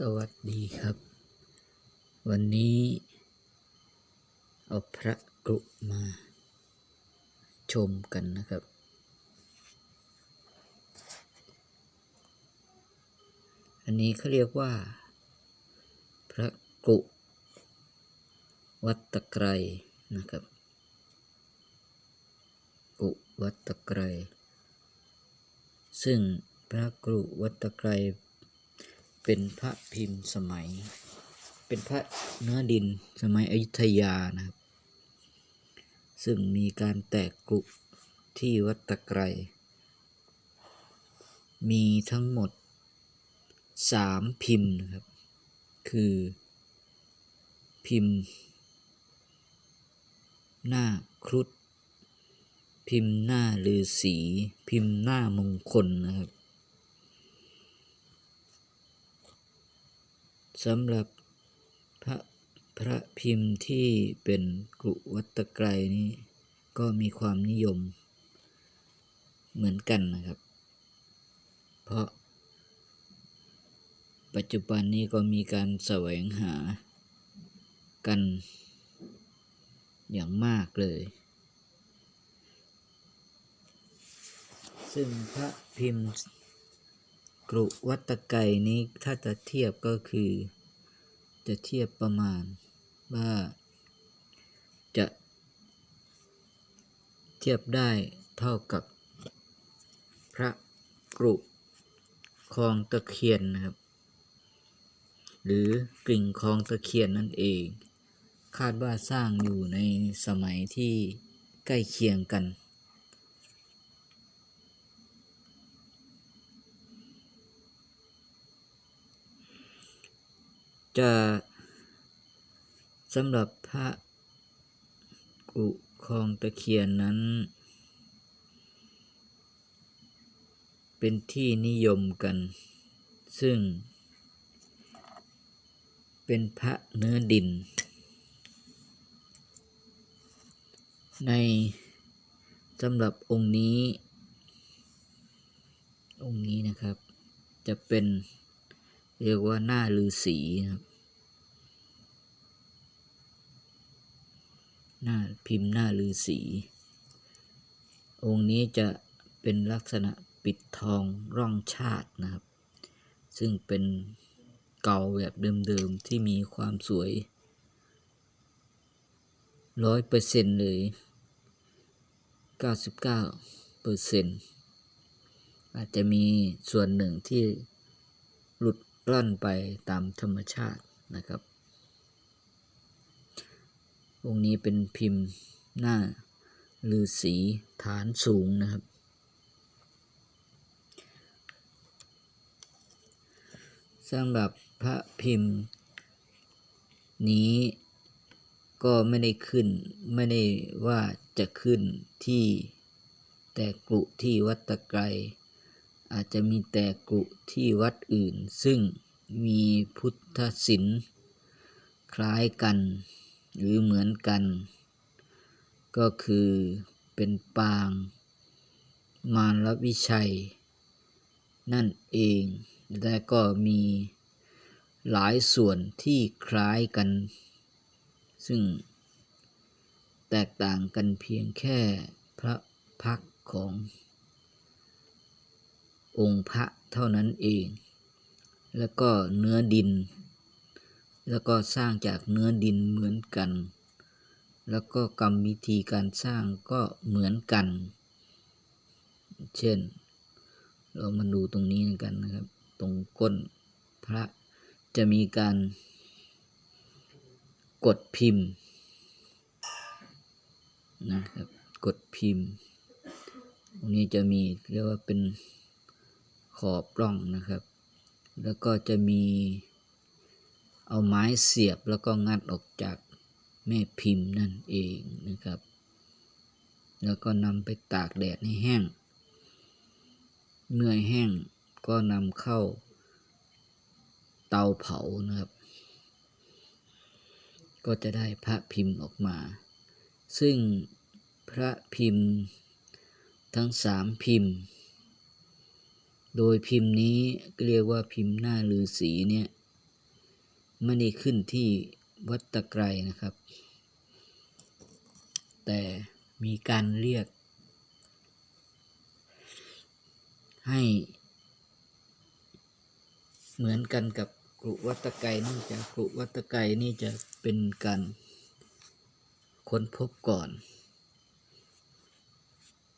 สวัสดีครับ วันนี้เอาพระกรุมา ชมกันนะครับ อันนี้เขาเรียกว่า พระกรุวัดตะไครนะครับกุวัดตะไครซึ่งพระกรุวัดตะไคร เป็นพระพิมพ์สมัย เป็นพระเนื้อดินสมัยอยุธยานะครับ ซึ่งมีการแตกกรุที่วัดตะไครมีทั้งหมดสามพิมพ์นะครับ คือพิมพ์ หน้าครุฑพิมพ์หน้าฤาษีพิมพ์หน้ามงคลนะครับ สำหรับพระพระพิมพ์ที่เป็นกรุวัตไกรนี้ ก็มีความนิยมเหมือนกันนะครับ เพราะ ปัจจุบันนี้ก็มีการแสวงหากันอย่างมากเลย ซึ่งพระพิมพ์ กรุวัตไกรนี้ถ้าจะเทียบก็คือ จะเทียบประมาณว่าจะเทียบได้เท่ากับพระกรุคลองตะเคียนนะครับ หรือกริ่งคลองตะเคียนนั่นเอง คาดว่าสร้างอยู่ในสมัยที่ใกล้เคียงกัน จะสำหรับพระกุคลองตะเคียนนั้น เป็นที่นิยมกัน ซึ่ง เป็นพระเนื้อดิน ในสำหรับองค์นี้ องค์นี้นะครับ จะเป็นเรียกว่าหน้าฤาษีครับ หน้าพิมพ์หน้าฤาษีองค์นี้จะเป็นลักษณะปิดทองร่องชาตินะครับ ซึ่งเป็นเก่าแบบเดิมๆ ที่มีความสวยร้อยเปอร์เซ็นต์เลยเก้าสิบเก้าเปอร์เซ็นต์อาจจะมีส่วนหนึ่งที่หลุดร่อนไปตามธรรมชาตินะครับ องค์นี้เป็นพิมพ์หน้าฤาษีฐานสูงนะครับ สำหรับพระพิมพ์ นี้ก็ไม่ได้ขึ้น ไม่ได้ว่าจะขึ้นที่แต่กรุที่วัดตะไกรอาจจะมีแต่กรุที่วัดอื่น ซึ่งมีพุทธศิลป์คล้ายกัน หรือเหมือนกัน ก็คือเป็นปาง มารวิชัย นั่นเอง และก็มีหลายส่วนที่คล้ายกัน ซึ่งแตกต่างกันเพียงแค่พระพักขององค์พระเท่านั้นเอง แล้วก็เนื้อดิน แล้วก็สร้างจากเนื้อดินเหมือนกัน แล้วก็กรรมวิธีการสร้างก็เหมือนกัน เช่น เรามาดูตรงนี้กันนะครับ ตรงก้นพระจะมีการกดพิมพ์นะครับ กดพิมพ์ ตรงนี้จะมีเรียกว่าเป็นขอบร่องนะครับ แล้วก็จะมี เอาไม้เสียบแล้วก็งัดออกจากแม่พิมพ์นั่นเองนะครับ แล้วก็นำไปตากแดดให้แห้ง เมื่อแห้งก็นำเข้าเตาเผานะครับ ก็จะได้พระพิมพ์ออกมา ซึ่งพระพิมพ์ทั้งสามพิมพ์ โดยพิมพ์นี้เรียกว่าพิมพ์หน้าฤาษีเนี่ย ไม่ได้ขึ้นที่วัดตะไกรนะครับ แต่มีการเรียก ให้ เหมือนกันกับกรุวัตะไกรเนื่องจากกรุวัตะไกรนี่จะเป็นการค้นพบก่อน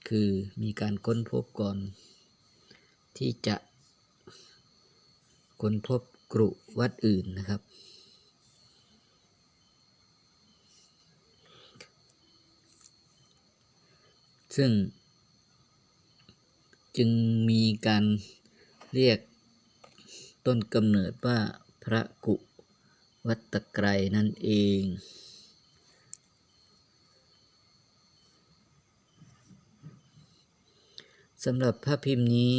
คือมีการค้นพบก่อน ที่จะค้นพบ กรุวัดอื่นนะครับ ซึ่ง จึงมีการเรียกต้นกำเนิดว่าพระกุวัดตะไกรนั่นเองสำหรับพระพิมพ์นี้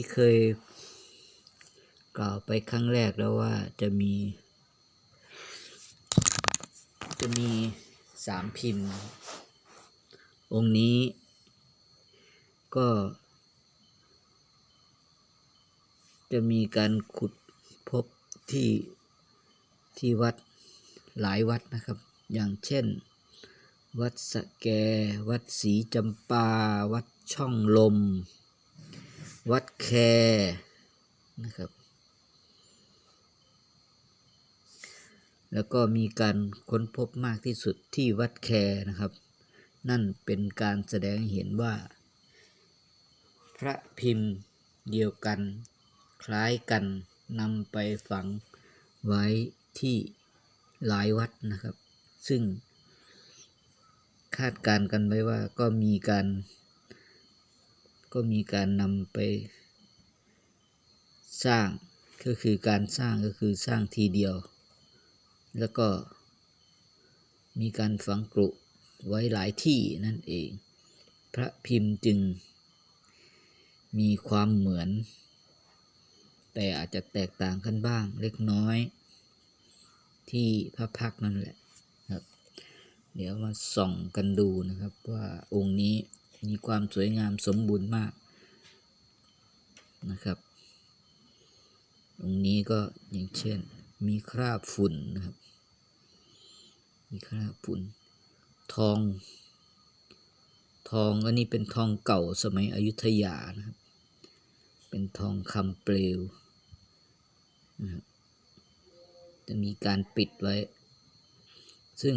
ที่เคยกล่าวไปครั้งแรกแล้วว่าจะมี จะมีสามพิมพ์ องค์นี้ก็ จะมีการขุดพบที่ที่วัดหลายวัดนะครับ อย่างเช่น วัดสะแก วัดศรีจำปา วัดช่องลม วัดแคนะครับ แล้วก็มีการค้นพบมากที่สุดที่วัดแคนะครับ นั่นเป็นการแสดงเห็นว่า พระพิมพ์เดียวกัน คล้ายกันนำไปฝังไว้ที่หลายวัดนะครับ ซึ่งคาดการณ์กันไว้ว่าก็มีการ ก็มีการนำไปสร้างก็คือการสร้างก็คือสร้างทีเดียว แล้วก็มีการฝังกรุไว้หลายที่นั่นเอง พระพิมพ์จึงมีความเหมือน แต่อาจจะแตกต่างกันบ้างเล็กน้อย ที่พระพักนั่นแหละครับ เดี๋ยวมาส่องกันดูนะครับว่าองค์นี้ มีความสวยงามสมบูรณ์มากนะครับองนี้ก็อย่างเช่น มีคราบฝุ่นนะครับ มีคราบฝุ่น ทอง ทองอันนี้เป็นทองเก่าสมัยอยุธยานะครับ เป็นทองคำเปลวนะครับจะมีการปิดไว้ ซึ่ง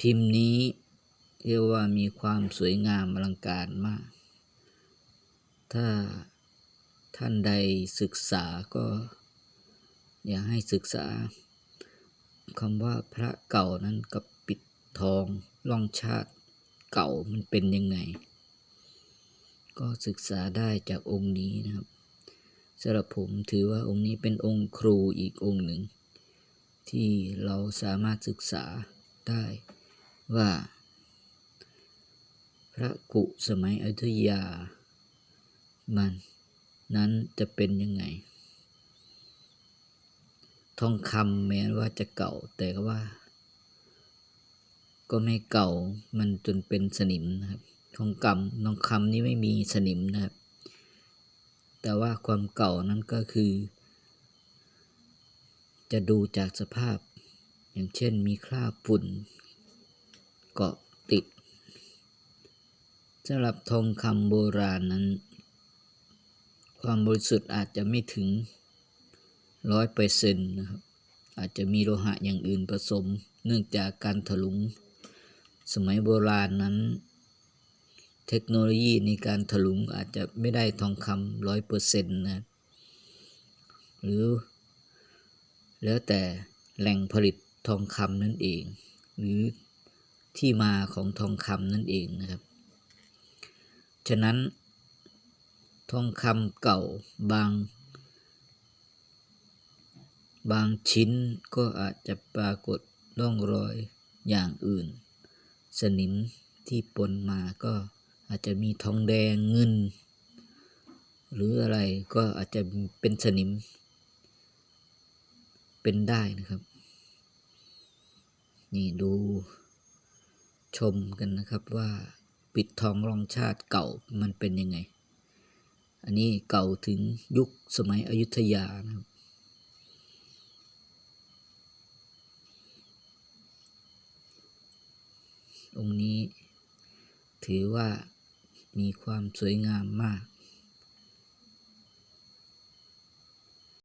พิมพ์นี้ เรียกว่ามีความสวยงามอลังการมาก ถ้าท่านใดศึกษาก็ อยากให้ศึกษาคำว่าพระเก่านั้นกับปิดทองล่องชาติเก่ามันเป็นยังไง ก็ศึกษาได้จากองค์นี้นะครับสำหรับผมถือว่าองค์นี้เป็นองค์ครูอีกองค์หนึ่ง ที่เราสามารถศึกษาได้ว่า พระกุสมัยอยุธยา มันนั้นจะเป็นยังไง ทองคำแม้ว่าจะเก่าแต่ก็ว่า ก็ไม่เก่ามันจนเป็นสนิมนะครับ ทองคำทองคำนี้ไม่มีสนิมนะครับ แต่ว่าความเก่านั้นก็คือ จะดูจากสภาพ อย่างเช่นมีคราบฝุ่น เกาะ สำหรับทองคำโบราณนั้น ความบริสุทธิ์อาจจะไม่ถึงร้อยเปอร์เซ็นต์นะครับ อาจจะมีโลหะอย่างอื่นผสม เนื่องจากการถลุง สมัยโบราณนั้น เทคโนโลยีในการถลุงอาจจะไม่ได้ทองคำร้อยเปอร์เซ็นต์นะหรือ แล้วแต่แหล่งผลิตทองคำนั่นเอง หรือที่มาของทองคำนั่นเองนะครับ ฉะนั้น ทองคำเก่าบาง บางชิ้นก็อาจจะปรากฏร่องรอยอย่างอื่น สนิมที่ปนมาก็อาจจะมีทองแดงเงิน หรืออะไรก็อาจจะเป็นสนิม เป็นได้นะครับ นี่ดูชมกันนะครับว่า ปิดทองรองชาติเก่ามันเป็นยังไง อันนี้เก่าถึงยุคสมัยอยุธยานะครับองค์นี้ถือว่ามีความสวยงามมาก